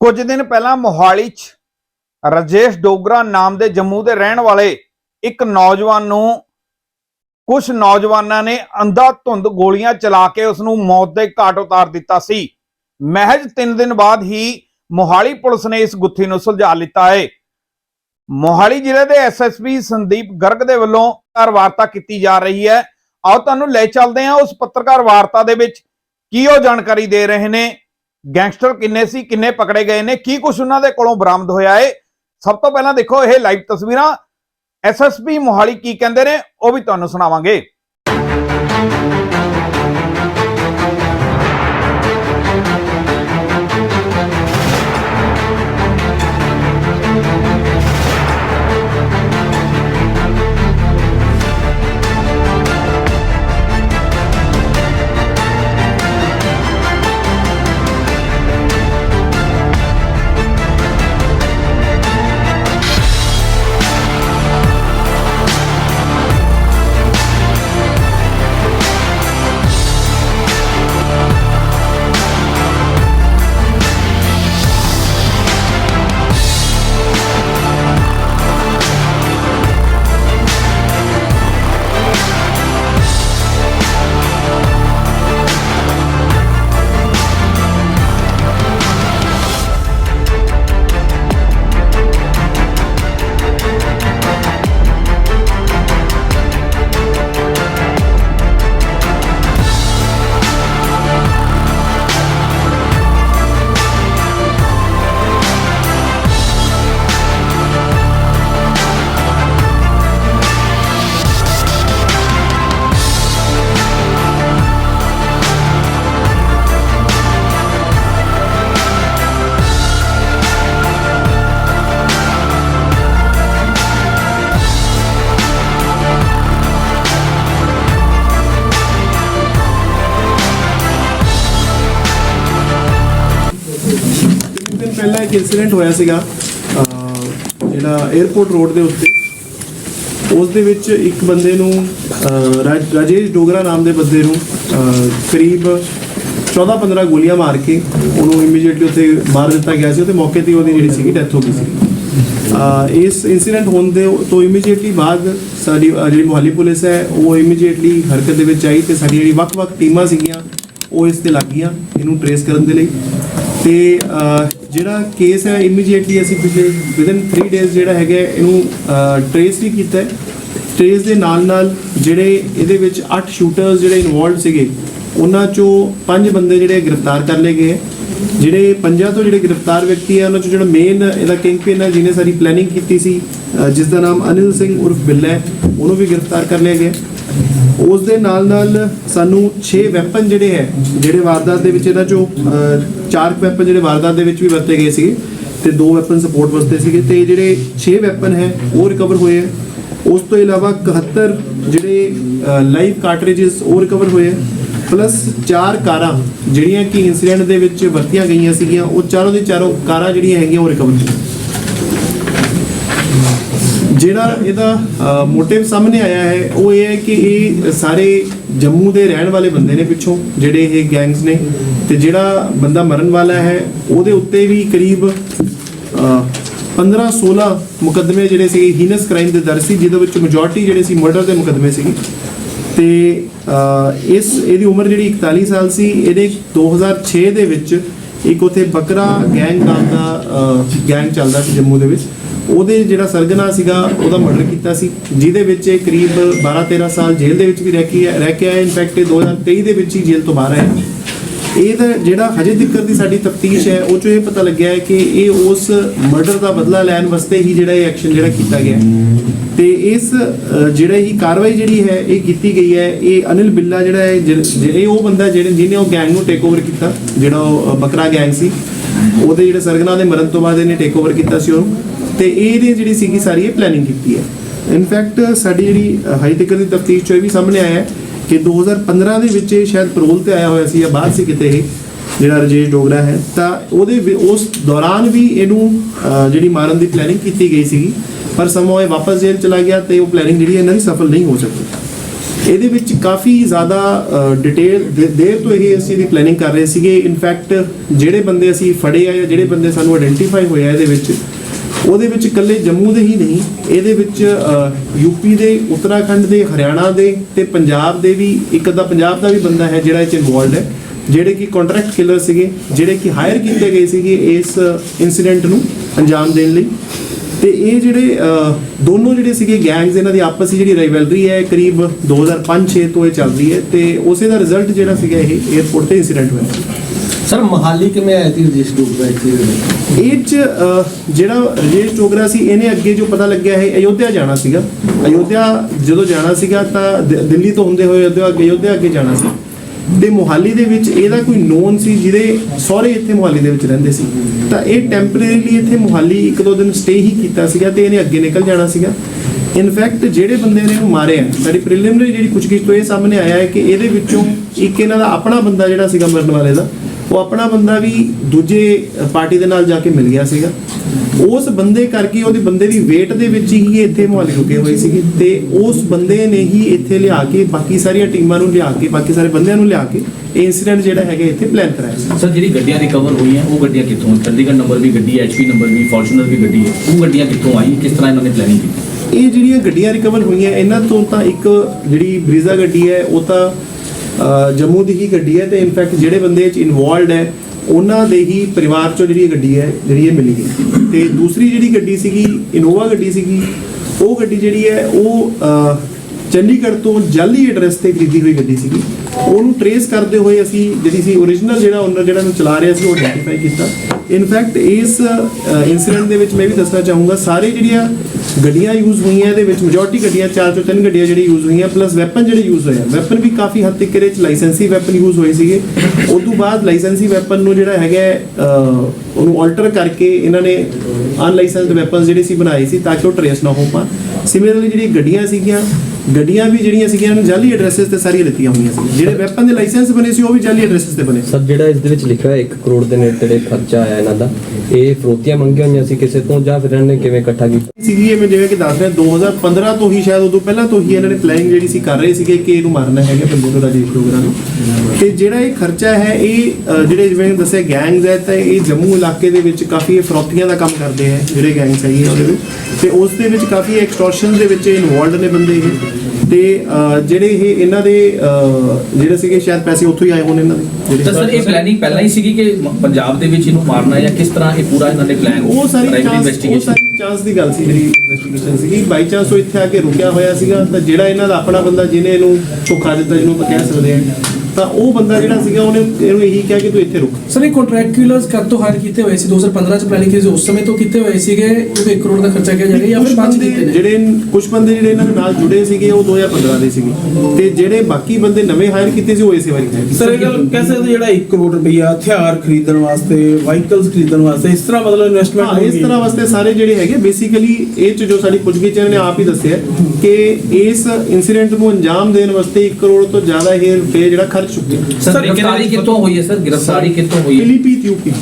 ਕੁਝ ਦਿਨ ਪਹਿਲਾਂ ਮੋਹਾਲੀ 'ਚ ਰਜੇਸ਼ ਡੋਗਰਾ ਨਾਮ ਦੇ ਜੰਮੂ ਦੇ ਰਹਿਣ ਵਾਲੇ ਇੱਕ ਨੌਜਵਾਨ ਨੂੰ ਕੁਝ ਨੌਜਵਾਨਾਂ ਨੇ ਅੰਧਾ ਧੁੰਦ ਗੋਲੀਆਂ ਚਲਾ ਕੇ ਉਸ ਨੂੰ ਮੌਤ ਦੇ ਘਾਟ ਉਤਾਰ ਦਿੱਤਾ ਸੀ। ਮਹਿਜ 3 ਦਿਨ ਬਾਅਦ ਹੀ ਮੋਹਾਲੀ ਪੁਲਿਸ ਨੇ ਇਸ ਗੁੱਥੀ ਨੂੰ ਸੁਲਝਾ ਲਿੱਤਾ ਹੈ ਮੋਹਾਲੀ ਜ਼ਿਲ੍ਹੇ ਦੇ ਐਸਐਸਪੀ ਸੰਦੀਪ ਗਰਗ ਦੇ ਵੱਲੋਂ ਪੱਤਰਕਾਰ ਵਾਰਤਾ ਕੀਤੀ ਜਾ ਰਹੀ ਹੈ। ਆਓ ਤੁਹਾਨੂੰ ਲੈ ਚੱਲਦੇ ਹਾਂ ਉਸ ਪੱਤਰਕਾਰ ਵਾਰਤਾ ਦੇ ਵਿੱਚ। ਕੀ ਉਹ ਜਾਣਕਾਰੀ ਦੇ ਰਹੇ ਨੇ? ਗੈਂਗਸਟਰ ਕਿੰਨੇ ਸੀ, ਕਿੰਨੇ ਪਕੜੇ ਗਏ ਨੇ, ਕੀ ਕੁਝ ਉਹਨਾਂ ਦੇ ਕੋਲੋਂ ਬਰਾਮਦ ਹੋਇਆ ਏ? ਸਭ ਤੋਂ ਪਹਿਲਾਂ ਦੇਖੋ ਇਹ ਲਾਈਵ ਤਸਵੀਰਾਂ ਐਸਐਸਪੀ ਮੋਹਾਲੀ ਕੀ ਕਹਿੰਦੇ ਨੇ, ਉਹ ਵੀ ਤੁਹਾਨੂੰ ਸੁਣਾਵਾਂਗੇ। ਇੱਕ ਇਨਸੀਡੈਂਟ ਹੋਇਆ ਸੀਗਾ ਜਿਹੜਾ 에어ਪੋਰਟ ਰੋਡ ਦੇ ਉੱਤੇ। ਉਸ ਦੇ ਵਿੱਚ ਇੱਕ ਬੰਦੇ ਨੂੰ ਰਾਜ- ਰਾਜੇਸ਼ ਡੋਗਰਾ ਨਾਮ ਦੇ ਬੰਦੇ ਨੂੰ ਕਰੀਬ 14-15 ਗੋਲੀਆਂ ਮਾਰ ਕੇ ਉਹਨੂੰ ਇਮੀਡੀਏਟਲੀ ਉੱਥੇ ਮਾਰ ਦਿੱਤਾ ਗਿਆ ਸੀ। ਉਹਦੇ ਮੌਕੇ ਤੇ ਉਹਦੀ ਜਿਹੜੀ ਸੀਗੀ ਡੈਥ ਹੋ ਗਈ ਸੀ। ਇਸ ਇਨਸੀਡੈਂਟ ਹੋਣ ਦੇ ਤੋਂ ਇਮੀਡੀਏਟਲੀ ਬਾਅਦ ਸਾਡੀ ਜਿਹੜੀ ਮੁਹੱਲੀ ਪੁਲਿਸ ਹੈ, ਉਹ ਇਮੀਡੀਏਟਲੀ ਹਰਕਤ ਦੇ ਵਿੱਚ ਆਈ ਤੇ ਸਾਡੀ ਜਿਹੜੀ ਵੱਖ-ਵੱਖ ਟੀਮਾਂ ਸੀਗੀਆਂ, ਉਹ ਇਸ ਤੇ ਲੱਗ ਗਈਆਂ। ਇਹਨੂੰ ਟਰੇਸ ਕਰਨ ਦੇ ਲਈ। ਤੇ ਜਿਹੜਾ ਕੇਸ ਹੈ ਇਮੀਡੀਏਟਲੀ ਅਸੀਂ ਪਿਛਲੇ ਵਿਦਨ 3 ਡੇਜ਼ ਜਿਹੜਾ ਹੈਗਾ ਇਹਨੂੰ ਟਰੇਸ ਵੀ ਕੀਤਾ ਹੈ ਟਰੇਸ ਦੇ ਨਾਲ ਨਾਲ ਜਿਹੜੇ ਇਹਦੇ ਵਿੱਚ 8 ਸ਼ੂਟਰਸ ਜਿਹੜੇ ਇਨਵੋਲਡ ਸੀਗੇ, ਉਹਨਾਂ ਚੋਂ ਪੰਜ ਬੰਦੇ ਜਿਹੜੇ ਗ੍ਰਿਫਤਾਰ ਕਰ ਲਏ ਗਏ ਹੈ। ਜਿਹੜੇ ਪੰਜਾਂ ਤੋਂ ਜਿਹੜੇ ਗ੍ਰਿਫਤਾਰ ਵਿਅਕਤੀ ਹੈ, ਉਹਨਾਂ ਚੋਂ ਜਿਹੜਾ ਮੇਨ ਇਹਦਾ ਕਿੰਗਪਿਨ ਹੈ, ਜਿਹਨੇ ਸਾਰੀ ਪਲੈਨਿੰਗ ਕੀਤੀ ਸੀ ਜਿਸ ਦਾ ਨਾਮ ਅਨਿਲ ਸਿੰਘ ਉਰਫ ਬਿੱਲਾ ਹੈ, ਉਹਨੂੰ ਵੀ ਗ੍ਰਿਫਤਾਰ ਕਰ ਲਿਆ ਗਿਆ ਉਸ ਦੇ ਨਾਲ ਨਾਲ ਸਾਨੂੰ 6 ਵੈਪਨ ਜਿਹੜੇ ਹੈ, ਜਿਹੜੇ ਵਾਰਦਾਤ ਦੇ ਵਿੱਚ ਇਹਨਾਂ ਚੋਂ ਚਾਰ ਵੈਪਨ ਜਿਹੜੇ ਵਾਰਦਾਤ ਦੇ ਵਿੱਚ ਵੀ ਵਰਤੇ ਗਏ ਸੀਗੇ ਤੇ ਦੋ ਵੈਪਨ ਸਪੋਰਟ ਵਾਸਤੇ ਸੀਗੇ ਤੇ ਜਿਹੜੇ 6 ਵੈਪਨ ਹੈ, ਉਹ ਰਿਕਵਰ ਹੋਏ ਹੈ। ਉਸ ਤੋਂ ਇਲਾਵਾ 71 ਜਿਹੜੇ ਲਾਈਵ ਕਾਰਟ੍ਰਿਜਸ ਉਹ ਰਿਕਵਰ ਹੋਏ ਹੈ। ਪਲੱਸ ਚਾਰ ਕਾਰਾਂ ਜਿਹੜੀਆਂ ਕਿ ਇਨਸੀਡੈਂਟ ਦੇ ਵਿੱਚ ਵਰਤੀਆਂ ਗਈਆਂ ਸੀਗੀਆਂ, ਉਹ ਚਾਰੋਂ ਦੀ ਚਾਰੋਂ ਕਾਰਾਂ ਜਿਹੜੀਆਂ ਹੈਗੀਆਂ ਉਹ ਰਿਕਵਰ ਹੋਈਆਂ। ਜਿਹੜਾ ਇਹਦਾ ਮੋਟਿਵ ਸਾਹਮਣੇ ਆਇਆ ਹੈ, ਉਹ ਇਹ ਹੈ ਕਿ ਇਹ ਸਾਰੇ ਜੰਮੂ ਦੇ ਰਹਿਣ ਵਾਲੇ ਬੰਦੇ ਨੇ ਪਿੱਛੋਂ, ਜਿਹੜੇ ਇਹ ਗੈਂਗਸ ਨੇ, ਤੇ ਜਿਹੜਾ ਬੰਦਾ ਮਰਨ ਵਾਲਾ ਹੈ, ਉਹਦੇ ਉੱਤੇ ਵੀ ਕਰੀਬ 15 16 ਮੁਕੱਦਮੇ ਜਿਹੜੇ ਸੀ ਹੀਨਸ ਕ੍ਰਾਈਮ ਦੇ ਦਰਜ ਸੀ, ਜਿਹਦੇ ਵਿੱਚ ਮੈਜੋਰਟੀ ਜਿਹੜੇ ਸੀ ਮਰਡਰ ਦੇ ਮੁਕੱਦਮੇ ਸੀ ਤੇ ਇਸ, ਇਹਦੀ ਉਮਰ ਜਿਹੜੀ 41 ਸਾਲ ਸੀ, ਇਹਦੇ 2006 ਦੇ ਵਿੱਚ ਇੱਕ ਉਥੇ ਬੱਕਰਾ ਗੈਂਗ ਨਾਮ ਦਾ ਗੈਂਗ ਚੱਲਦਾ ਸੀ ਜੰਮੂ ਦੇ ਵਿੱਚ। ਉਹਦੇ ਜਿਹੜਾ ਸਰਗਨਾ ਸੀਗਾ, ਉਹਦਾ ਮਰਡਰ ਕੀਤਾ ਸੀ, ਜਿਹਦੇ ਵਿੱਚ ਇਹ ਕਰੀਬ 12-13 ਸਾਲ ਜੇਲ੍ਹ ਦੇ ਵਿੱਚ ਵੀ ਰਹਿ ਕੇ ਰਹਿ ਕੇ ਆਇਆ ਇਨਫੈਕਟ 2023 ਦੇ ਵਿੱਚ ਹੀ ਜੇਲ੍ਹ ਤੋਂ ਬਾਹਰ ਆਇਆ ਇਹਦਾ ਜਿਹੜਾ ਹਜੇ ਤੱਕ ਦੀ ਸਾਡੀ ਤਫਤੀਸ਼ ਹੈ ਉਹ ਚੋਂ ਇਹ ਪਤਾ ਲੱਗਿਆ ਹੈ ਕਿ ਇਹ ਉਸ ਮਰਡਰ ਦਾ ਬਦਲਾ ਲੈਣ ਵਾਸਤੇ ਹੀ ਜਿਹੜਾ ਇਹ ਐਕਸ਼ਨ ਜਿਹੜਾ ਕੀਤਾ ਗਿਆ ਤੇ ਇਸ ਅ, ਹੀ ਕਾਰਵਾਈ ਜਿਹੜੀ ਹੈ ਇਹ ਕੀਤੀ ਗਈ ਹੈ ਇਹ ਅਨਿਲ ਬਿੱਲਾ ਜਿਹੜਾ ਹੈ ਜਿਹੜੇ ਉਹ ਬੰਦਾ ਜਿਹੜੇ ਜਿਹਨੇ ਉਹ ਗੈਂਗ ਨੂੰ ਟੇਕ ਓਵਰ ਕੀਤਾ ਜਿਹੜਾ ਉਹ ਬਕਰਾ ਗੈਂਗ ਸੀ। ਉਹਦੇ ਜਿਹੜੇ ਸਰਗਨਾ ਦੇ ਮਰਨ ਤੋਂ ਬਾਅਦ ਇਹਨੇ ਟੇਕ ਓਵਰ ਕੀਤਾ ਸੀ ਉਹਨੂੰ। ਤੇ ਇਹਦੀ ਜਿਹੜੀ ਸੀਗੀ ਸਾਰੀ ਇਹ ਪਲੈਨਿੰਗ ਕੀਤੀ ਹੈ। ਇਨਫੈਕਟ ਸਾਡੀ ਜਿਹੜੀ ਅ, ਹਜੇ ਤੱਕ ਦੀ ਤਫਤੀਸ਼ ਚੋਂ ਇਹ ਵੀ ਸਾਹਮਣੇ ਆਇਆ ਹੈ ਕਿ 2015 ਦੇ ਵਿੱਚ ਇਹ ਸ਼ਾਇਦ ਪੈਰੋਲ ਤੇ ਆਇਆ ਹੋਇਆ ਸੀ ਜਾਂ ਬਾਹਰ ਸੀ ਕਿਤੇ ਇਹ, ਜਿਹੜਾ ਰਜੇਸ਼ ਡੋਗਰਾ ਹੈ, ਤਾਂ ਉਹਦੇ ਵਿ- ਉਸ ਦੌਰਾਨ ਵੀ ਇਹਨੂੰ ਜਿਹੜੀ ਮਾਰਨ ਦੀ ਪਲੈਨਿੰਗ ਕੀਤੀ ਗਈ ਸੀਗੀ, ਪਰ ਸਮਾਂ ਇਹ ਵਾਪਸ ਜੇਲ੍ਹ ਚਲਾ ਗਿਆ ਤੇ ਉਹ ਪਲੈਨਿੰਗ ਜਿਹੜੀ ਇਹਨਾਂ ਦੀ ਸਫਲ ਨਹੀਂ ਹੋ ਸਕੀ। ਇਹਦੇ ਵਿੱਚ ਕਾਫੀ ਜ਼ਿਆਦਾ ਡਿਟੇਲ ਦੇਰ ਤੋਂ ਇਹ ਅਸੀਂ ਦੀ ਪਲੈਨਿੰਗ ਕਰ ਰਹੇ ਸੀਗੇ। ਇਨਫੈਕਟ ਜਿਹੜੇ ਬੰਦੇ ਅਸੀਂ ਫੜੇ ਆ ਜਾਂ ਜਿਹੜੇ ਬੰਦੇ ਸਾਨੂੰ ਆਇਡੈਂਟੀਫਾਈ ਹੋਇਆ ਇਹਦੇ ਵਿੱਚ ਉਹਦੇ ਵਿੱਚ ਇਕੱਲੇ ਜੰਮੂ ਦੇ ਹੀ ਨਹੀਂ, ਇਹਦੇ ਵਿੱਚ ਯੂਪੀ ਦੇ, ਉੱਤਰਾਖੰਡ ਦੇ, ਹਰਿਆਣਾ ਦੇ ਤੇ ਪੰਜਾਬ ਦੇ ਵੀ, ਇੱਕ ਅੱਧਾ ਪੰਜਾਬ ਦਾ ਵੀ ਬੰਦਾ ਹੈ ਜਿਹੜਾ ਇਹ ਚ ਇਨਵੋਲਡ ਹੈ। ਜਿਹੜੇ ਕਿ ਕੰਟਰੈਕਟ ਕਿਲਰ ਸੀਗੇ, ਜਿਹੜੇ ਕਿ ਹਾਇਰ ਕੀਤੇ ਗਏ ਸੀਗੇ ਇਸ ਇਨਸੀਡੈਂਟ ਨੂੰ ਅੰਜਾਮ ਦੇਣ ਲਈ। ਤੇ ਇਹ ਜਿਹੜੇ ਦੋਨੋਂ ਜਿਹੜੇ ਸੀਗੇ ਗੈਂਗਸ ਇਹਨਾਂ ਦੀ ਆਪਸ ਵਿੱਚ ਜਿਹੜੀ ਰਾਈਵਲਰੀ ਹੈ ਕਰੀਬ 2005-6 ਤੋਂ ਇਹ ਚੱਲ ਰਹੀ ਹੈ ਤੇ ਉਸੇ ਦਾ ਰਿਜ਼ਲਟ ਜਿਹੜਾ ਸੀਗਾ ਇਹ 에어ਪੋਰਟ ਤੇ ਇਨਸੀਡੈਂਟ ਹੋਇਆ। ਸਰ, ਮਹਾਲੀ ਕਿਵੇਂ ਆਇਆ ਸੀ ਰਜੇਸ਼ ਡੋਗਰਾ ਇੱਥੇ? ਇਹ ਚ ਜਿਹੜਾ ਰਜੇਸ਼ ਚੋਗਰਾ ਸੀ, ਇਹਨੇ ਅੱਗੇ ਜੋ ਪਤਾ ਲੱਗਿਆ ਹੈ, ਅਯੋਧਿਆ ਜਾਣਾ ਸੀਗਾ। ਅਯੋਧਿਆ ਜਦੋਂ ਜਾਣਾ ਸੀਗਾ, ਤਾਂ ਦਿੱਲੀ ਤੋਂ ਹੁੰਦੇ ਹੋਏ ਅਯੋਧਿਆ ਅਯੋਧਿਆ ਅੱਗੇ ਜਾਣਾ ਸੀ। ਤੇ ਮੁਹਾਲੀ ਦੇ ਵਿੱਚ ਇਹਦਾ ਕੋਈ ਨੋਨ ਸੀ, ਜਿਹਦੇ ਸਹੁਰੇ ਇੱਥੇ ਮੁਹਾਲੀ ਦੇ ਵਿੱਚ ਰਹਿੰਦੇ ਸੀ। ਤਾਂ ਇਹ ਟੈਂਪਰੇਰੀਲੀ ਇੱਥੇ ਮੁਹਾਲੀ ਇੱਕ ਦੋ ਦਿਨ ਸਟੇ ਹੀ ਕੀਤਾ ਸੀਗਾ ਤੇ ਇਹਨੇ ਅੱਗੇ ਨਿਕਲ ਜਾਣਾ ਸੀਗਾ। ਇਨਫੈਕਟ ਜਿਹੜੇ ਬੰਦੇ ਨੇ ਇਹਨੂੰ ਮਾਰਿਆ, ਸਾਡੀ ਪ੍ਰੀਲਿਮਿਨਰੀ ਜਿਹੜੀ ਪੁੱਛਗਿੱਛ ਤੋਂ ਇਹ ਸਾਹਮਣੇ ਆਇਆ ਹੈ ਕਿ ਇਹਦੇ ਵਿੱਚੋਂ ਇੱਕ ਇਹਨਾਂ ਦਾ ਆਪਣਾ ਬੰਦਾ ਜਿਹੜਾ ਸੀਗਾ ਮਰਨ ਵਾਲੇ ਦਾ ਉਹ ਆਪਣਾ ਬੰਦਾ ਵੀ ਦੂਜੇ ਪਾਰਟੀ ਦੇ ਨਾਲ ਜਾ ਕੇ ਮਿਲ ਗਿਆ ਸੀਗਾ। ਉਸ ਬੰਦੇ ਕਰਕੇ ਉਹਦੇ ਬੰਦੇ ਦੀ ਵੇਟ ਦੇ ਵਿੱਚ ਹੀ ਇੱਥੇ ਮੁਹਾਲੀ ਰੁਕੇ ਹੋਏ ਸੀਗੇ ਤੇ ਉਸ ਬੰਦੇ ਨੇ ਹੀ ਇੱਥੇ ਲਿਆ ਕੇ ਬਾਕੀ ਸਾਰੀਆਂ ਟੀਮਾਂ ਨੂੰ ਲਿਆ ਕੇ ਬਾਕੀ ਸਾਰੇ ਬੰਦਿਆਂ ਨੂੰ ਲਿਆ ਕੇ ਇਹ ਇਨਸੀਡੈਂਟ ਜਿਹੜਾ ਹੈਗਾ ਇੱਥੇ ਪਲਾਨ ਕਰਾਇਆ ਸੀ। ਸਰ ਜਿਹੜੀ ਗੱਡੀਆਂ ਰਿਕਵਰ ਹੋਈਆਂ ਉਹ ਗੱਡੀਆਂ ਕਿੱਥੋਂ ਚੰਡੀਗੜ੍ਹ ਨੰਬਰ ਵੀ ਗੱਡੀ ਐਚਪੀ ਨੰਬਰ ਵੀ ਫੋਰਚੂਨਰ ਵੀ ਗੱਡੀ ਹੈ ਉਹ ਗੱਡੀਆਂ ਕਿੱਥੋਂ ਆਈ? ਕਿਸ ਤਰ੍ਹਾਂ ਇਹਨਾਂ ਨੇ ਪਲੈਨਿੰਗ ਕੀਤੀ? ਇਹ ਜਿਹੜੀਆਂ ਗੱਡੀਆਂ ਰਿਕਵਰ ਹੋਈਆਂ ਇਹਨਾਂ ਤੋਂ ਤਾਂ ਇੱਕ ਜਿਹੜੀ ਬਰੀਜ਼ਾ ਗੱਡੀ ਹੈ ਉਹ ਤਾਂ ਜੰਮੂ ਦੀ ਹੀ ਗੱਡੀ ਹੈ ਤੇ ਇਨਫੈਕਟ ਜਿਹੜੇ ਬੰਦੇ ਚ ਇਨਵੋਲਡ ਹੈ, ਉਹਨਾਂ ਦੇ ਹੀ ਪਰਿਵਾਰ ਚੋਂ ਜਿਹੜੀ ਇਹ ਗੱਡੀ ਹੈ, ਜਿਹੜੀ ਇਹ ਮਿਲੀ ਗਈ ਤੇ ਦੂਸਰੀ ਜਿਹੜੀ ਗੱਡੀ ਸੀਗੀ ਇਨੋਵਾ ਗੱਡੀ ਸੀਗੀ, ਉਹ ਗੱਡੀ ਜਿਹੜੀ ਹੈ, ਉਹ ਚੰਡੀਗੜ੍ਹ ਤੋਂ ਜਾਲੀ ਐਡਰੈਸ ਤੇ ਖਰੀਦੀ ਹੋਈ ਗੱਡੀ ਸੀਗੀ। ਉਹਨੂੰ ਟਰੇਸ ਕਰਦੇ ਹੋਏ ਅਸੀਂ ਜਿਹੜੀ ਸੀ origignal ਜਿਹੜਾ ਓਨਰ ਜਿਹੜਾ ਨੂੰ ਚਲਾ ਰਿਹਾ ਸੀ, ਉਹ ਆਇਡੈਂਟੀਫਾਈ ਕੀਤਾ। ਇਨਫੈਕਟ ਇਸ ਇਨਸੀਡੈਂਟ ਦੇ ਵਿੱਚ ਮੈਂ ਵੀ ਦੱਸਣਾ ਚਾਹੂੰਗਾ, ਸਾਰੇ ਜਿਹੜੀਆਂ ਗੱਡੀਆਂ ਯੂਜ਼ ਹੋਈਆਂ, ਇਹਦੇ ਵਿੱਚ ਮੈਜੋਰਟੀ ਗੱਡੀਆਂ ਚਾਰ ਤੋਂ ਤਿੰਨ ਗੱਡੀਆਂ ਜਿਹੜੀ ਯੂਜ਼ ਹੋਈਆਂ ਪਲੱਸ ਵੈਪਨ ਜਿਹੜੇ ਯੂਜ਼ ਹੋਏ ਆ। ਵੈਪਨ ਵੀ ਕਾਫੀ ਹੱਦ ਤੱਕ ਇਹਦੇ ਵਿੱਚ ਲਾਇਸੈਂਸੀ ਵੈਪਨ ਯੂਜ਼ ਹੋਏ ਸੀਗੇ। ਉਸ ਤੋਂ ਬਾਅਦ ਲਾਇਸੈਂਸੀ ਵੈਪਨ ਨੂੰ ਜਿਹੜਾ ਹੈਗਾ ਉਹਨੂੰ ਆਲਟਰ ਕਰਕੇ ਇਹਨਾਂ ਨੇ ਅਨਲਾਇਸੈਂਸਡ ਵੈਪਨਸ ਜਿਹੜੇ ਸੀ ਬਣਾਏ ਸੀ ਤਾਂ ਕਿ ਉਹ ਟਰੇਸ ਨਾ ਹੋ ਪਾਣ। ਸਿਮਿਲਰਲੀ ਜਿਹੜੀ ਗੱਡੀਆਂ ਸੀਗੀਆਂ ਗੱਡੀਆਂ ਵੀ ਜਿਹੜੀਆਂ ਸੀਗੀਆਂ ਜਾਲੀ ਐਡਰੈਸਸ ਤੇ ਸਾਰੀਆਂ ਲਿੱਤੀਆਂ ਹੋਈਆਂ ਸੀ ਜਿਹੜੇ ਵੈਪਨ ਦੇ ਲਾਇਸੈਂਸ ਬਣੇ ਸੀ ਉਹ ਵੀ ਜਾਲੀ ਐਡਰੈਸਸ ਤੇ ਬਣੇ। ਸਰ ਜਿਹੜਾ ਇਸ ਦੇ ਵਿੱਚ ਲਿਖਿਆ ਹੋਇਆ 1 ਕਰੋੜ ਦੇ ਨੇੜੇ ਖਰਚਾ ਆਇਆ ਇਹਨਾਂ ਦਾ ਇਹ ਫਰੋਤੀਆਂ ਮੰਗੀਆਂ ਹੋਈਆਂ ਸੀ ਕਿਸੇ ਤੋਂ ਜਾਂ ਫਿਰ ਇਹਨਾਂ ਨੇ ਕਿਵੇਂ ਇਕੱਠਾ ਕੀਤਾ? ਸੀਗੀ ਇਹ ਮੈਂ ਜਿਵੇਂ ਕਿ ਦੱਸ ਰਿਹਾ 2015 ਤੋਂ ਹੀ ਸ਼ਾਇਦ ਉਦੋਂ ਪਹਿਲਾਂ ਤੋਂ ਹੀ ਇਹਨਾਂ ਨੇ ਪਲਾਨਿੰਗ ਜਿਹੜੀ ਸੀ ਕਰ ਰਹੇ ਸੀਗੇ ਕਿ ਇਹਨੂੰ ਮਾਰਨਾ ਹੈਗਾ ਬੰਦੇ ਨੂੰ ਰਾਜੇਸ਼ ਡੋਗਰਾ ਨੂੰ। ਤੇ ਜਿਹੜਾ ਇਹ ਖਰਚਾ ਹੈ ਇਹ ਜਿਹੜੇ ਜਿਵੇਂ ਦੱਸਿਆ ਗੈਂਗਸ ਹੈ ਤਾਂ ਇਹ ਜੰਮੂ ਇਲਾਕੇ ਦੇ ਵਿੱਚ ਕਾਫੀ ਇਹ ਫਰੋਤੀਆਂ ਦਾ ਕੰਮ ਕਰਦੇ ਹੈ ਜਿਹੜੇ ਗੈਂਗਸ ਹੈਗੇ ਉਹਦੇ ਵਿੱਚ। ਤੇ ਉਸ ਦੇ ਵਿੱਚ ਕਾਫੀ ਐਕਸਟੋਰਸ਼ਨ ਦੇ ਵਿੱਚ ਇਨਵੋਲਡ ਨੇ ਬੰਦੇ ਇਹ। ਤੇ ਜਿਹੜੇ ਇਹ ਇਹਨਾਂ ਦੇ ਜਿਹੜੇ ਸੀਗੇ ਸ਼ਾਇਦ ਪੈਸੇ ਉੱਥੋਂ ਹੀ ਆਏ ਹੋਣ ਇਹਨਾਂ ਦੇ ਤਾਂ ਸਰ ਇਹ ਪਲੈਨਿੰਗ ਪਹਿਲਾਂ ਹੀ ਸੀਗੀ ਕਿ ਪੰਜਾਬ ਦੇ ਵਿੱਚ ਇਹਨੂੰ ਮਾਰਨਾ ਜਾਂ ਕਿਸ ਤਰ੍ਹਾਂ ਇਹ ਪੂਰਾ ਇਹਨਾਂ ਨੇ ਪਲਾਨ ਉਹ ਸਾਰੀ ਇਨਵੈਸਟੀਗੇਸ਼ਨ ਚਾਂਸ ਦੀ ਗੱਲ ਸੀ ਜਿਹੜੀ ਇਨਵੈਸਟੀਗੇਸ਼ਨ ਸੀਗੀ। ਬਾਈ ਚਾਂਸ ਉਹ ਇੱਥੇ ਆ ਕੇ ਰੁਕਿਆ ਹੋਇਆ ਸੀਗਾ। ਤਾਂ ਜਿਹੜਾ ਇਹਨਾਂ ਦਾ ਆਪਣਾ ਬੰਦਾ ਜਿਹਨੇ ਇਹਨੂੰ ਧੋਖਾ ਦਿੱਤਾ ਜਿਹਨੂੰ ਆਪਾਂ ਕਹਿ ਸਕਦੇ ਹਾਂ। ਤਾਂ ਉਹ ਬੰਦਾ ਜਿਹੜਾ ਸੀਗਾ ਉਹਨੇ ਇਹਨੂੰ ਇਹੀ ਕਿਹਾ ਕਿ ਤੂੰ ਇੱਥੇ ਰੁਕ। ਸਰ ਇਹ ਕੰਟਰੈਕਚੁਅਲਸ ਕਦ ਤੋਂ ਹਾਇਰ ਕੀਤੇ ਹੋਏ ਸੀ 2015 ਚ ਪਲੈਨਿੰਗ ਕੀਤੀ ਉਸ ਸਮੇਂ ਤੋਂ ਕੀਤੇ ਹੋਏ ਸੀਗੇ ਕਿਉਂਕਿ 1 ਕਰੋੜ ਦਾ ਖਰਚਾ ਕਿਹਾ ਜਾ ਰਿਹਾ ਜਾਂ ਫਿਰ ਬਾਅਦ ਚ ਕੀਤੇ ਨੇ? ਜਿਹੜੇ ਕੁਝ ਬੰਦੇ ਜਿਹੜੇ ਇਹਨਾਂ ਦੇ ਨਾਲ ਜੁੜੇ ਸੀਗੇ ਉਹ 2015 ਦੇ ਸੀਗੇ। ਤੇ ਜਿਹੜੇ ਬਾਕੀ ਬੰਦੇ ਨਵੇਂ ਹਾਇਰ ਕੀਤੇ ਸੀ ਉਹ ਇਸੇ ਵਾਰੀ ਕੀਤੇ। ਸਰ ਇਹ ਗੱਲ ਕਹਿ ਸਕਦੇ ਜਿਹੜਾ 1 ਕਰੋੜ ਰੁਪਈਆ ਹਥਿਆਰ ਖਰੀਦਣ ਵਾਸਤੇ ਵਾਹੀਕਲਸ ਖਰੀਦਣ ਵਾਸਤੇ ਇਸ ਤਰ੍ਹਾਂ ਮਤਲਬ ਇਨਵੈਸਟਮੈਂਟ ਹਾਂ ਇਸ ਤਰ੍ਹਾਂ ਵਾਸਤੇ ਸਾਰੇ ਜਿਹੜੇ ਹੈਗੇ ਬੇਸਿਕਲੀ ਇਹ ਚ ਜੋ ਸਾਡੀ ਪੁੱਛਗਿੱਛ ਇਹਨਾਂ ਨੇ ਆਪ ਹੀ ਦੱਸਿਆ ਕਿ ਇਸ ਇਨਸੀਡੈਂਟ ਨੂੰ ਅੰਜਾਮ ਦੇਣ ਵਾਸਤੇ 1 ਕਰੋੜ ਤੋਂ ਜ਼ਿਆਦਾ ਇਹ ਰੁਪਏ ਜਿਹੜਾ ਖਰਚ ਚੁੱਕੇ ਸਰ ਗ੍ਰਿਫਤਾਰੀ ਕਿੱਥੋਂ ਹੋਈ ਹੈ ਸਰ? ਗ੍ਰਿਫਤਾਰੀ ਕਿੱਥੋਂ ਹੋਈ ਹੈ? ਫਿਲੀਪੀਤ ਯੂਪੀ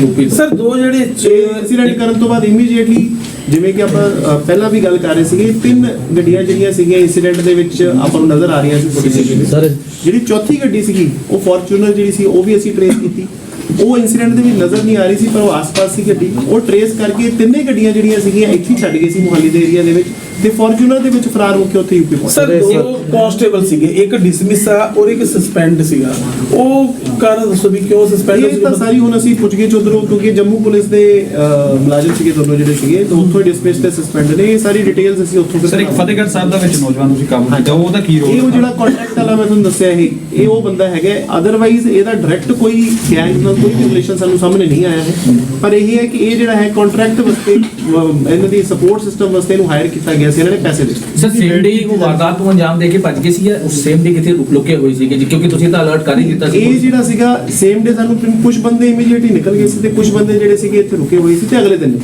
ਯੂਪੀ ਤੋਂ। ਸਰ ਦੋ ਜਿਹੜੇ ਇਨਸੀਡੈਂਟ ਕਰਨ ਤੋਂ ਬਾਅਦ ਇਮੀਡੀਏਟਲੀ ਜਿਵੇਂ ਕਿ ਆਪਾਂ ਅ, ਪਹਿਲਾਂ ਵੀ ਗੱਲ ਕਰ ਰਹੇ ਸੀਗੇ ਤਿੰਨ ਗੱਡੀਆਂ ਜਿਹੜੀਆਂ ਸੀਗੀਆਂ ਇਨਸੀਡੈਂਟ ਦੇ ਵਿੱਚ ਆਪਾਂ ਨੂੰ ਨਜ਼ਰ ਆ ਰਹੀਆਂ ਸੀ ਵਿੱਚ ਸਰ ਜਿਹੜੀ ਚੌਥੀ ਗੱਡੀ ਸੀਗੀ ਉਹ ਫੋਰਚੂਨਰ ਜਿਹੜੀ ਸੀ ਉਹ ਵੀ ਅਸੀਂ ਟਰੇਸ ਕੀਤੀ। ਉਹ ਇਨਸੀਡੈਂਟ ਦੇ ਵਿੱਚ ਨਜ਼ਰ ਨਹੀਂ ਆ ਰਹੀ ਸੀ ਪਰ ਉਹ ਆਸ-ਪਾਸ ਸੀ ਗੱਡੀ। ਉਹ ਟਰੇਸ ਕਰਕੇ ਤਿੰਨੇ ਗੱਡੀਆਂ ਜਿਹੜੀਆਂ ਸੀਗੀਆਂ ਇੱਥੇ ਹੀ ਛੱਡ ਗਏ ਸੀ ਮੁਹੱਲੀ ਦੇ ਏਰੀਆ ਦੇ ਵਿੱਚ ਤੇ ਫੋਰਚੂਨਰ ਦੇ ਵਿੱਚ ਫਰਾਰ ਹੋ ਕੇ ਉੱਥੇ ਯੂਪੀ ਪਹੁੰਚ ਸਰ ਦੋ ਕਾਂਸਟੇਬਲ ਸੀਗੇ ਇੱਕ ਡਿਸਮਿਸ ਆ ਔਰ ਇੱਕ ਸਸਪੈਂਡ ਸੀਗਾ। ਉਹ ਕਾਰਨ ਦੱਸੋ ਵੀ ਕਿਉਂ ਸਸਪੈਂਡ ਇਹ ਤਾਂ ਸਾਰੀ ਹੁਣ ਅਸੀਂ ਪੁੱਛ ਗਏ ਉਧਰੋਂ ਕਿਉਂਕਿ ਜੰਮੂ ਪੁਲਿਸ ਦੇ ਮੁਲਾਜ਼ਮ ਸੀਗੇ ਦੋਨੋਂ ਜਿਹੜੇ ਸੀਗੇ ਤਾਂ ਉੱਥੋਂ ਡਿਸਪਿਸ ਤੇ ਸਸਪੈਂਡ ਨੇ। ਇਹ ਸਾਰੀ ਡਿਟੇਲਸ ਅਸੀਂ ਉੱਥੋਂ ਸਰ ਇੱਕ ਫਤਿਹਗੜ੍ਹ ਸਾਹਿਬ ਦਾ ਵਿੱਚ ਨੌਜਵਾਨ ਤੁਸੀਂ ਕੰਮ ਕੀਤਾ ਉਹਦਾ ਕੀ ਇਹ ਉਹ ਰੋਲ ਜਿਹੜਾ ਕੰਟਰੈਕਟ ਵਾਲਾ ਮੈਂ ਤੁਹਾਨੂੰ ਦੱਸਿਆ ਇਹ ਇਹ ਉਹ ਬੰਦਾ ਹੈਗਾ ਅਦਰਵਾਈਜ਼ ਇਹਦਾ ਡਾਇਰੈਕਟ ਕੋਈ ਗੈਂਗ ਨਾਲ ਕੋਈ ਵੀ ਰਿਲੇਸ਼ਨ ਸਾਨੂੰ ਸਾਹਮਣੇ ਨਹੀਂ ਆਇਆ ਹੈ। ਪਰ ਇਹ ਹੈ ਕਿ ਇਹ ਜਿਹੜਾ ਹੈ ਕੰਟਰੈਕਟ ਵਾਸਤੇ ਇਹਨਾਂ ਦੀ ਸਪੋਰਟ ਸਿਸਟਮ ਵਾਸਤੇ ਇਹਨੂੰ ਹਾਇਰ ਕੀਤਾ ਗਿਆ ਸੀ ਇਹਨਾਂ ਨੇ ਪੈਸੇ ਦਿੱਤੇ। ਸਰ ਸੇਮ ਡੇ ਉਹ ਵਾਰਦਾਤ ਨੂੰ ਅੰਜਾਮ ਦੇ ਕੇ ਭੱਜ ਗਏ ਸੀ ਜਾਂ ਉਸ ਸੇਮ ਡੇ ਕਿਤੇ ਰੁਕ ਲੁਕੇ ਹੋਏ ਜੀ? ਕਿਉਂਕਿ ਤੁਸੀਂ ਤਾਂ ਅਲਰਟ ਕਰ ਹੀ ਦਿੱਤਾ ਸੀ। ਇਹ ਜਿਹੜਾ ਸੀਗਾ ਸੇਮ ਡੇ ਸਾਨੂੰ ਕੁਝ ਬੰਦੇ ਇਮੀਡੀਏਟਲੀ ਨਿਕਲ ਗਏ ਸੀ ਤੇ ਕੁਝ ਬੰਦੇ ਜਿਹੜੇ ਸੀਗੇ ਇੱਥੇ ਰੁਕੇ ਹੋਏ ਸੀ ਤੇ ਅਗਲੇ ਦਿਨ।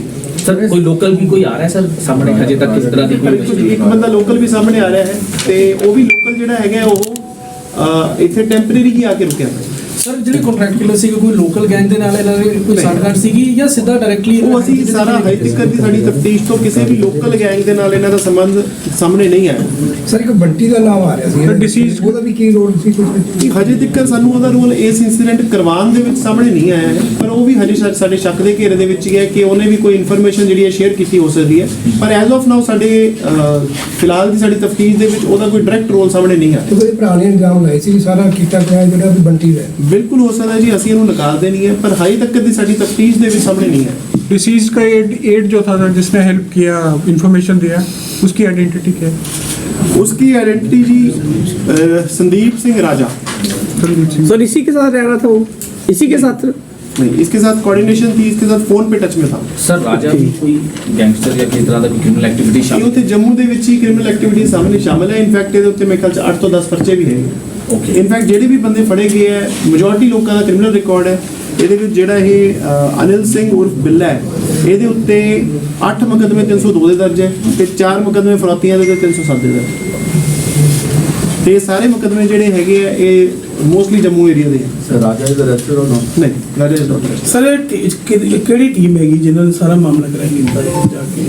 ਸਰ ਕੋਈ ਲੋਕਲ ਵੀ ਕੋਈ ਆ ਰਿਹਾ ਸਰ ਸਾਹਮਣੇ ਹਜੇ ਤੱਕ ਕਿਸ ਤਰ੍ਹਾਂ ਦੀ ਕੋਈ ਇੱਕ ਬੰਦਾ ਲੋਕਲ ਵੀ ਸਾਹਮਣੇ ਆ ਰਿਹਾ ਹੈ ਤੇ ਉਹ ਵੀ ਲੋਕਲ ਜਿਹੜਾ ਹੈਗਾ ਉਹ ਇੱਥੇ ਟੈਂਪਰੇਰੀ ਹੀ ਆ ਕੇ ਰੁਕਿਆ ਹੋਇਆ ਹੈ। ਸਰ ਜਿਹੜੇ ਕੰਟਰੈਕਟ ਕਿਲਰ ਸੀ ਕੋਈ ਲੋਕਲ ਗੈਂਗ ਦੇ ਨਾਲ ਇਹਨਾਂ ਦੀ ਕੋਈ ਸਾਂਠਗਾਂਠ ਸੀਗੀ ਜਾਂ ਸਿੱਧਾ ਡਾਇਰੈਕਟਲੀ ਉਹ ਅਸੀਂ ਸਾਰਾ ਹਾਈ ਤੱਕ ਦੀ ਸਾਡੀ ਤਫਤੀਸ਼ ਤੋਂ ਕਿਸੇ ਵੀ ਲੋਕਲ ਗੈਂਗ ਦੇ ਨਾਲ ਇਹਨਾਂ ਦਾ ਸੰਬੰਧ ਸਾਹਮਣੇ ਨਹੀਂ ਆਇਆ। ਸਰ ਇੱਕ ਬੰਟੀ ਦਾ ਨਾਮ ਆ ਰਿਹਾ ਸੀ। ਡਿਸੀਜ਼ ਉਹਦਾ ਵੀ ਕੀ ਰੋਲ ਸੀ? ਕੁਝ ਹਜੇ ਤੱਕ ਸਾਨੂੰ ਉਹਦਾ ਰੋਲ ਇਸ ਇਨਸੀਡੈਂਟ ਕਰਵਾਉਣ ਦੇ ਵਿੱਚ ਸਾਹਮਣੇ ਨਹੀਂ ਆਇਆ ਹੈ ਪਰ ਉਹ ਵੀ ਹਜੇ ਸਾਡੇ ਸ਼ੱਕ ਦੇ ਘੇਰੇ ਦੇ ਵਿੱਚ ਹੀ ਹੈ ਕਿ ਉਹਨੇ ਵੀ ਕੋਈ ਇਨਫੋਰਮੇਸ਼ਨ ਜਿਹੜੀ ਹੈ ਸ਼ੇਅਰ ਕੀਤੀ ਹੋ ਸਕਦੀ ਹੈ। ਪਰ ਐਜ਼ ਆਫ ਨਾਓ ਸਾਡੇ ਫਿਲਹਾਲ ਦੀ ਸਾਡੀ ਤਫਤੀਸ਼ ਦੇ ਵਿੱਚ ਉਹਦਾ ਕੋਈ ਡਾਇਰੈਕਟ ਰੋਲ ਸਾਹਮਣੇ ਨਹੀਂ ਆਇਆ। ਉਹਦੇ ਭਰਾ ਨੇ ਇਲਜ਼ਾਮ ਲਾਏ ਸੀ ਸਾਰਾ ਕੀਤਾ ਗਿਆ ਜਿਹੜਾ ਵੀ ਬੰਟੀ ਦਾ ਹੈ। ਬਿਲਕੁਲ ਹੋ ਸਕਦਾ ਜੀ ਅਸੀਂ ਇਹਨੂੰ ਨਕਾਰਦੇ ਨਹੀਂ ਹੈ ਪਰ ਹਾਈ ਤੱਕ ਦੀ ਸਾਡੀ ਤਫਤੀਸ਼ ਦੇ ਵਿੱਚ ਸਾਹਮਣੇ ਨਹੀਂ ਹੈ डिसीज का एड एड जो था सर जिसने हेल्प किया इंफॉर्मेशन दिया उसकी आइडेंटिटी क्या है उसकी आइडेंटिटी जी अ, संदीप सिंह राजा संदीप सिंह सर इसी के साथ रह रहा था वो इसी के साथ नहीं इसके साथ कोऑर्डिनेशन थी इसके साथ फोन पे टच में था ਸਰ ਰਾਜਾ ਵੀ ਕੋਈ ਗੈਂਗਸਟਰ ਜਾਂ ਕਿਸ ਤਰ੍ਹਾਂ ਦਾ ਕੋਈ ਕ੍ਰਿਮੀਨਲ ਐਕਟੀਵਿਟੀ ਇਹ ਸ਼ਾਮਿਲ ਉੱਥੇ ਜੰਮੂ ਦੇ ਵਿੱਚ ਹੀ ਕ੍ਰਿਮੀਨਲ ਐਕਟੀਵਿਟੀ ਸਾਹਮਣੇ ਸ਼ਾਮਲ ਹੈ ਇਨਫੈਕਟ ਇਹਦੇ ਉੱਤੇ ਮੇਰੇ ਖਿਆਲ ਚ 8 ਤੋਂ 10 ਪਰਚੇ ਵੀ ਹੈਗੇ ਓਕੇ ਇਨਫੈਕਟ ਜਿਹੜੇ ਵੀ ਬੰਦੇ ਫੜੇ ਗਏ ਹੈ ਮੈਜੋਰਟੀ ਲੋਕਾਂ ਦਾ ਕ੍ਰਿਮੀਨਲ ਰਿਕਾਰਡ ਹੈ। ਇਹਦੇ ਵਿੱਚ ਜਿਹੜਾ ਇਹ ਅ, ਅਨਿਲ ਸਿੰਘ ਉਰਫ ਬਿੱਲਾ ਹੈ ਇਹਦੇ ਉੱਤੇ 8 ਮੁਕੱਦਮੇ 302 ਦੇ ਦਰਜ ਹੈ ਤੇ 4 ਮੁਕੱਦਮੇ ਫਰੋਤੀਆਂ ਦੇ ਤੇ 307 ਦੇ ਦਰਜ ਤੇ ਇਹ ਸਾਰੇ ਮੁਕੱਦਮੇ ਜਿਹੜੇ ਹੈਗੇ ਆ ਇਹ ਮੋਸਟਲੀ ਜੰਮੂ ਏਰੀਆ ਦੇ sir Raja is arrested or not ਨਹੀਂ ਰਾਜਾ. ਸਰ ਇਹ ਟੀ- ਕਿ- ਕਿਹੜੀ ਟੀਮ ਹੈਗੀ ਜਿਨ੍ਹਾਂ ਨੇ ਸਾਰਾ ਮਾਮਲਾ ਕਰਾਇਆ ਕੀਤਾ ਹੈ ਜਾ ਕੇ?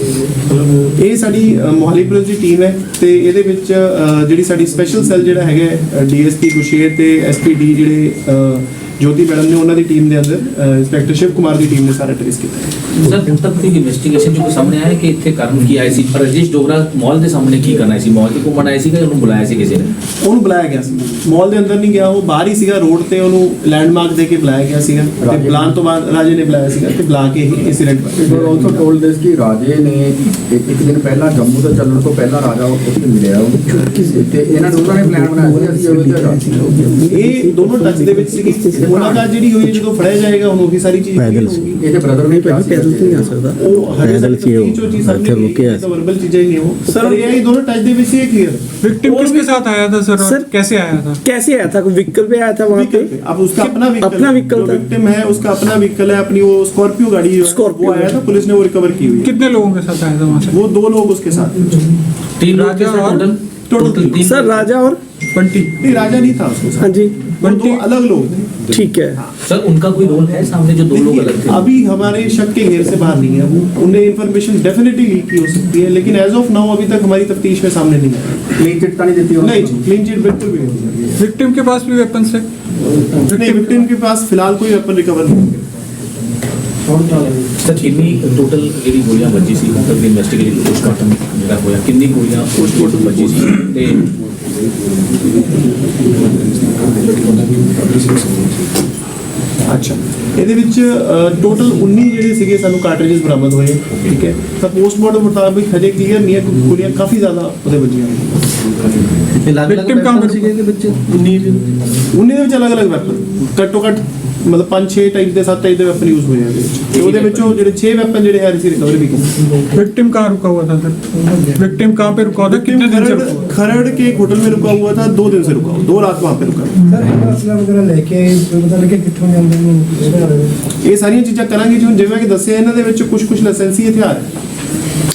ਮਤਲਬ ਇਹ ਸਾਡੀ ਅ, ਮੋਹਾਲੀ ਪੁਲਿਸ ਦੀ ਟੀਮ ਹੈ ਤੇ ਇਹਦੇ ਵਿੱਚ ਅ, ਜਿਹੜੀ ਸਾਡੀ ਸਪੈਸ਼ਲ ਸੈੱਲ ਜਿਹੜਾ ਹੈਗਾ ਡੀਐਸਪੀ ਕੁਸ਼ੇਰ ਤੇ ਐਸਪੀਡੀ ਜਿਹੜੇ ਅ, ਜੋਤੀ ਮੈਡਮ ਨੇ ਉਹਨਾਂ ਦੀ ਟੀਮ ਦੇ ਅੰਦਰ ਇੰਸਪੈਕਟਰ ਸ਼ਿਵ ਕੁਮਾਰ ਦੀ ਟੀਮ ਨੇ ਸਾਰਾ ਟ੍ਰੇਸ ਕੀਤਾ ਹੈ। ਸਰ ਹੁਣ ਤੱਕ ਕੋਈ ਇਨਵੈਸਟੀਗੇਸ਼ਨ ਕੋਈ ਸਾਹਮਣੇ ਆਇਆ ਹੈ ਕਿ ਇੱਥੇ ਕਾਰਨ ਕੀ ਆਇਆ ਸੀ? ਰਜੇਸ਼ ਡੋਗਰਾ ਮਾਲ ਦੇ ਸਾਹਮਣੇ ਕੀ ਕਰਨਾ ਸੀ? ਮਾਲ ਤੇ ਘੁੰਮਣ ਆਇਆ ਸੀ ਕਿ ਉਹਨੂੰ ਬੁਲਾਇਆ ਸੀ ਕਿਸੇ ਨੇ? ਉਹਨੂੰ ਬੁਲਾਇਆ ਗਿਆ ਸੀ। ਮਾਲ ਦੇ ਅੰਦਰ ਨਹੀਂ ਗਿਆ ਉਹ ਬਾਹਰ ਹੀ ਸੀਗਾ ਰੋਡ ਤੇ ਉਹਨੂੰ ਲੈਂਡਮਾਰਕ ਦੇ ਕੇ ਬੁਲਾਇਆ ਗਿਆ ਸੀਗਾ। ਤੇ ਬੁਲਾਉਣ ਤੋਂ ਬਾਅਦ ਰਾਜੇ ਨੇ ਬੁਲਾਇਆ ਸੀਗਾ ਤੇ ਬੁਲਾ ਕੇ ਹੀ ਇਨਸੀਡੈਂਟ ਪਰ ਆਲਸੋ ਟੋਲਡ ਦਿਸ ਕਿ ਰਾਜੇ ਨੇ ਇੱਕ ਇੱਕ ਦਿਨ ਪਹਿਲਾਂ ਜੰਮੂ ਤੋਂ ਚੱਲਣ ਤੋਂ ਪਹਿਲਾਂ ਰਾਜਾ ਉੱਥੇ ਮਿਲਿਆ। ਉਹਨੂੰ ਤੇ ਇਹਨਾਂ ਦੋਨਾਂ ਨੇ ਪਲਾਨ ਬਣਾਇਆ ਸੀ ਅਸੀਂ ਉਹਦੇ ਤੇ ਰਾਜੀ ਇਹ ਦੋਨੋਂ ਟੱਚ ਦੇ ਵਿੱਚ ਸੀਗੀ। ਮੁਲਾਕਾਤ ਜਿਹੜੀ ਹੋਈ ਹੈ ਜਦੋਂ ਫੜਿਆ ਜਾਏਗਾ ਹੁਣ ਉਹੀ ਸਾਰੀ ਚੀਜ਼ clear ਹੋਊਗੀ ਇਹਦੇ ਬ੍ਰਦਰ ਨੇ ਕਿਹਾ ਸੀ पैदल तो नहीं आ सकता ਉਹ ਪੈਦਲ ਸੀ ਉਹ ਇੱਥੇ ਰੁਕੇ ਆ ਵਰਬਲ ਚੀਜ਼ਾਂ ਹੀ ਨਹੀਂ ਉਹ ਸਰ ਇਹ ਇਹ ਦੋਨੋਂ ਟੱਚ ਦੇ ਵਿੱਚ ਹੀ ਕਲੀਅਰ विक्टिम किसके साथ आया था सर और सर- कैसे आया था कैसे आया था कोई व्हीकल पे आया था वहाँ पे अब उसका अपना व्हीकल अपना व्हीकल जो था। विक्टिम है उसका अपना व्हीकल है अपनी वो स्कॉर्पियो गाड़ी जो है, स्कॉर्पियो वो आया था पुलिस ने वो रिकवर की हुई है कितने लोगों के साथ आया था वहाँ से वो दो लोग उसके साथ तीन लोग थे राजा सर और- टोटल सर राजा और बंटी नहीं राजा नहीं था उसको हाँ जी। बंटी अलग लोग थे। ठीक है। हाँ। सर उनका कोई रोल है सामने जो दो लोग अलग थे? अभी हमारे शक के घेर से बाहर नहीं है। वो उन्हें इन्फॉर्मेशन डेफिनेटली लीक की हो सकती है लेकिन एज ऑफ़ नाउ अभी तक हमारी तफ्तीश में सामने नहीं है। क्लीन चिट का नहीं देती हो? नहीं क्लीन चिट बिल्कुल भी नहीं विक्टिम के पास भी वेपन है। विक्टिम के पास फ़िलहाल कोई वेपन रिकवर नहीं है। ਕੌਣ ਨਾਲ ਸਰ ਕਿੰਨੀ ਟੋਟਲ ਜਿਹੜੀ ਗੋਲੀਆਂ ਵੱਜੀ ਸੀ ਮਤਲਬ ਦੀ ਇਨਵੈਸਟੀਗੇਸ਼ਨ ਕੁਝ ਘਟਨ ਜਿਹੜਾ ਹੋਇਆ ਕਿੰਨੀ ਗੋਲੀਆਂ ਉਸ ਟੋਟਲ ਵੱਜੀ ਸੀ ਤੇ ਅੱਛਾ। ਇਹਦੇ ਵਿੱਚ ਟੋਟਲ 19 ਜਿਹੜੇ ਸੀਗੇ ਸਾਨੂੰ ਕਾਰਟ੍ਰਿਜਸ ਬਰਾਮਦ ਹੋਏ ਠੀਕ ਹੈ? ਤਾਂ ਪੋਸਟਮਾਰਟਮ ਮੁਤਾਬਕ ਹਜੇ ਕਲੀਅਰ ਨਹੀਂ ਹੈ ਕਿ ਗੋਲੀਆਂ ਕਾਫੀ ਜ਼ਿਆਦਾ ਉਹਦੇ ਵੱਜੀਆਂ ਨੇ। ਵਿਕਟਿਮ ਕਾਉਂਟ ਸੀਗੇ ਇਹਦੇ ਵਿੱਚ? 19 19 ਦੇ ਵਿੱਚ ਅਲੱਗ-ਅਲੱਗ ਵੈਪਨ ਘੱਟੋ ਘੱਟ ਮਤਲਬ 5-6 ਟਾਈਪ ਦੇ 7 ਟਾਈਪ ਦੇ ਵੈਪਨ ਯੂਜ਼ ਹੋਏ ਆ ਇਹਦੇ ਵਿੱਚ ਤੇ ਉਹਦੇ ਵਿੱਚੋਂ ਜਿਹੜੇ 6 ਵੈਪਨ ਜਿਹੜੇ ਹੈ ਅਸੀਂ ਰਿਕਵਰ ਵੀ ਕੀਤੇ विक्टिम कहाँ रुका हुआ था सर विक्टिम कहाँ पे रुका हुआ था कितने दिन से रुका हुआ खरड़ खरड़ के एक होटल में रुका हुआ था दो दिन से रुका हुआ दो रात वहाँ पे रुका ਸਰ ਇਹ ਅਸਲਾ ਵਗੈਰਾ ਲੈ ਕੇ ਪਤਾ ਲੱਗੇ ਕਿੱਥੋਂ ਜਾਂਦੇ ਨੇ ਇਹਦੇ ਬਾਰੇ ਇਹ ਸਾਰੀਆਂ ਚੀਜ਼ਾਂ ਕਰਾਂਗੇ ਜੀ ਹੁਣ ਜਿਵੇਂ ਕਿ ਦੱਸਿਆ ਇਹਨਾਂ ਦੇ ਵਿੱਚ ਕੁਝ ਕੁਝ ਲਾਇਸੈਂਸੀ ਹਥਿਆਰ ਹੈ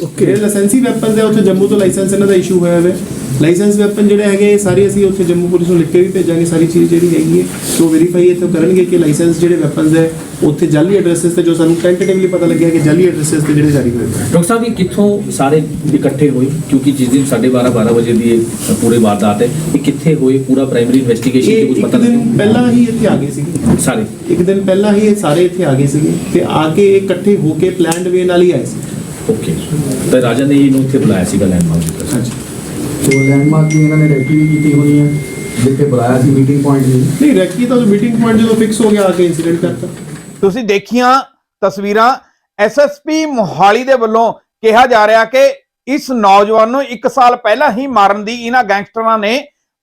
ਓਕੇ ਲਾਇਸੈਂਸੀ ਵੈਪਨਸ ਹੈ ਉੱਥੇ ਜੰਮੂ ਤੋਂ ਲਾਇਸੈਂਸ ਇਹਨਾਂ ਦਾ ਇਸ਼ੂ ਹੋਇਆ ਹੋਇਆ ਲਾਇਸੈਂਸ ਵੈਪਨ ਜਿਹੜੇ ਹੈਗੇ ਸਾਰੇ ਅਸੀਂ ਉੱਥੇ ਜੰਮੂ ਪੁਲਿਸ ਨੂੰ ਲਿਖ ਕੇ ਵੀ ਭੇਜਾਂਗੇ ਸਾਰੀ ਚੀਜ਼ ਜਿਹੜੀ ਹੈਗੀ ਹੈ। ਸੋ ਵੈਰੀਫਾਈ ਇੱਥੇ ਕਰਨਗੇ ਕਿ ਲਾਇਸੈਂਸ ਜਿਹੜੇ ਵੈਪਨਸ ਹੈ ਉੱਥੇ ਜਾਲੀ ਐਡਰੈਸਸ ਤੇ ਜੋ ਸਾਨੂੰ ਟੈਂਟੇਟਿਵਲੀ ਪਤਾ ਲੱਗਿਆ ਕਿ ਜਾਲੀ ਐਡਰੈਸਸ ਤੇ ਜਿਹੜੇ ਜਾਰੀ ਹੋਏ। ਡਾਕਟਰ ਸਾਹਿਬ ਇਹ ਕਿੱਥੋਂ ਸਾਰੇ ਇਕੱਠੇ ਹੋਏ? ਕਿਉਂਕਿ ਜਿਸ ਦਿਨ 12:30 12 ਵਜੇ ਦੀ ਇਹ ਪੂਰੇ ਵਾਰਦਾਤ ਹੈ ਇਹ ਕਿੱਥੇ ਹੋਏ? ਪੂਰਾ ਪ੍ਰਾਇਮਰੀ ਇਨਵੈਸਟੀਗੇਸ਼ਨ ਤੇ ਕੁਝ ਪਤਾ ਲੱਗਿਆ? ਪਹਿਲਾਂ ਹੀ ਇੱਥੇ ਆ ਗਏ ਸੀਗੇ। ਸਾਰੇ? ਇੱਕ ਦਿਨ ਪਹਿਲਾਂ ਹੀ ਇਹ ਸਾਰੇ ਇੱਥੇ ਆ ਗਏ ਸੀਗੇ ਤੇ ਆ ਕੇ ਇਕੱਠੇ ਹੋ ਕੇ ਪਲਾਨਡ ਵੇ ਨਾਲ ਹੀ ਆਏ ਸੀ। ਓਕੇ ਤੇ ਰਾਜਾ ਨੇ ਇਹਨੂੰ ਇੱਥੇ ਬੁਲਾਇਆ ਸੀਗਾ ਲੈਂਡਮਾਰਕ ਦੇ ਹਾਂਜੀ। ਸੋ ਲੈਂਡਮਾਰਕ ਦੀ ਇਹਨਾਂ ਨੇ ਰੈਕੀ ਵੀ ਕੀਤੀ ਹੋਣੀ ਹੈ ਜਿੱਥੇ ਬੁਲਾਇਆ ਸੀ ਮੀਟਿੰਗ ਪੁਆਇੰਟ ਲਈ ਨਹੀਂ ਰੈਕੀ ਤਾਂ ਮੀਟਿੰਗ ਪੁਆਇੰਟ ਜਦੋਂ ਫਿਕਸ ਹੋ ਗਿਆ ਆ ਕੇ ਇਨਸੀਡੈਂਟ ਕਰਤਾ। ਤੁਸੀਂ ਦੇਖੀਆਂ ਤਸਵੀਰਾਂ ਐਸਐਸਪੀ ਮੋਹਾਲੀ ਦੇ ਵੱਲੋਂ ਕਿਹਾ ਜਾ ਰਿਹਾ ਕਿ ਇਸ ਨੌਜਵਾਨ ਨੂੰ 1 ਸਾਲ ਪਹਿਲਾਂ ਹੀ ਮਾਰਨ ਦੀ ਇਹਨਾਂ ਗੈਂਗਸਟਰਾਂ ਨੇ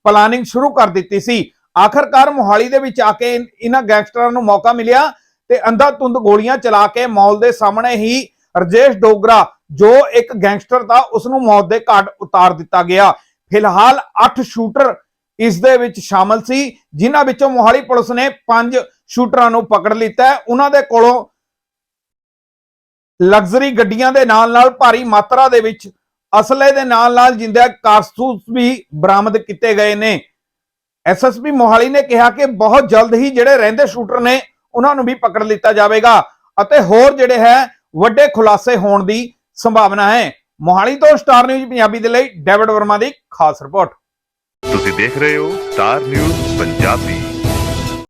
ਪਲਾਨਿੰਗ ਸ਼ੁਰੂ ਕਰ ਦਿੱਤੀ ਸੀ। ਆਖਰਕਾਰ ਮੋਹਾਲੀ ਦੇ ਵਿੱਚ ਆ ਕੇ ਇਹਨਾਂ ਗੈਂਗਸਟਰਾਂ ਨੂੰ ਮੌਕਾ ਮਿਲਿਆ ਤੇ ਅੰਧਾਧੁੰਦ ਗੋਲੀਆਂ ਚਲਾ ਕੇ ਮੌਲ ਦੇ ਸਾਹਮਣੇ ਹੀ ਰਜੇਸ਼ ਡੋਗਰਾ ਜੋ ਇੱਕ ਗੈਂਗਸਟਰ ਦਾ ਉਸ ਨੂੰ ਮੌਤ ਦੇ ਘਾਟ ਉਤਾਰ ਦਿੱਤਾ ਗਿਆ। ਫਿਲਹਾਲ 8 ਸ਼ੂਟਰ ਇਸ ਦੇ ਵਿੱਚ ਸ਼ਾਮਲ ਸੀ, ਜਿਨ੍ਹਾਂ ਵਿੱਚੋਂ ਮੋਹਾਲੀ ਪੁਲਿਸ ਨੇ 5 ਸ਼ੂਟਰਾਂ ਨੂੰ ਪਕੜ ਲਿੱਤਾ ਹੈ। ਉਹਨਾਂ ਦੇ ਕੋਲੋਂ ਲਗਜ਼ਰੀ ਗੱਡੀਆਂ ਦੇ ਨਾਲ ਨਾਲ ਭਾਰੀ ਮਾਤਰਾ ਦੇ ਵਿੱਚ ਅਸਲੇ ਦੇ ਨਾਲ ਨਾਲ ਜਿੰਦਾ ਕਾਰਤੂਸ ਵੀ ਬਰਾਮਦ ਕੀਤੇ ਗਏ ਨੇ। ਐਸਐਸਪੀ ਮੋਹਾਲੀ ਨੇ ਕਿਹਾ ਕਿ ਬਹੁਤ ਜਲਦ ਹੀ ਜਿਹੜੇ ਰਹਿੰਦੇ ਸ਼ੂਟਰ ਨੇ, ਉਹਨਾਂ ਨੂੰ ਵੀ ਪਕੜ ਲਿੱਤਾ ਜਾਵੇਗਾ। ਅਤੇ ਹੋਰ ਜਿਹੜੇ ਹੈ, ਵੱਡੇ ਖੁਲਾਸੇ ਹੋਣ ਦੀ ਸੰਭਾਵਨਾ ਹੈ। ਮੋਹਾਲੀ ਤੋਂ ਸਟਾਰ ਨਿਊਜ਼ ਪੰਜਾਬੀ ਦੇ ਲਈ ਡੇਵਿਡ ਵਰਮਾ ਦੀ ਖਾਸ ਰਿਪੋਰਟ। ਤੁਸੀਂ ਦੇਖ ਰਹੇ ਹੋ ਸਟਾਰ ਨਿਊਜ਼ ਪੰਜਾਬੀ।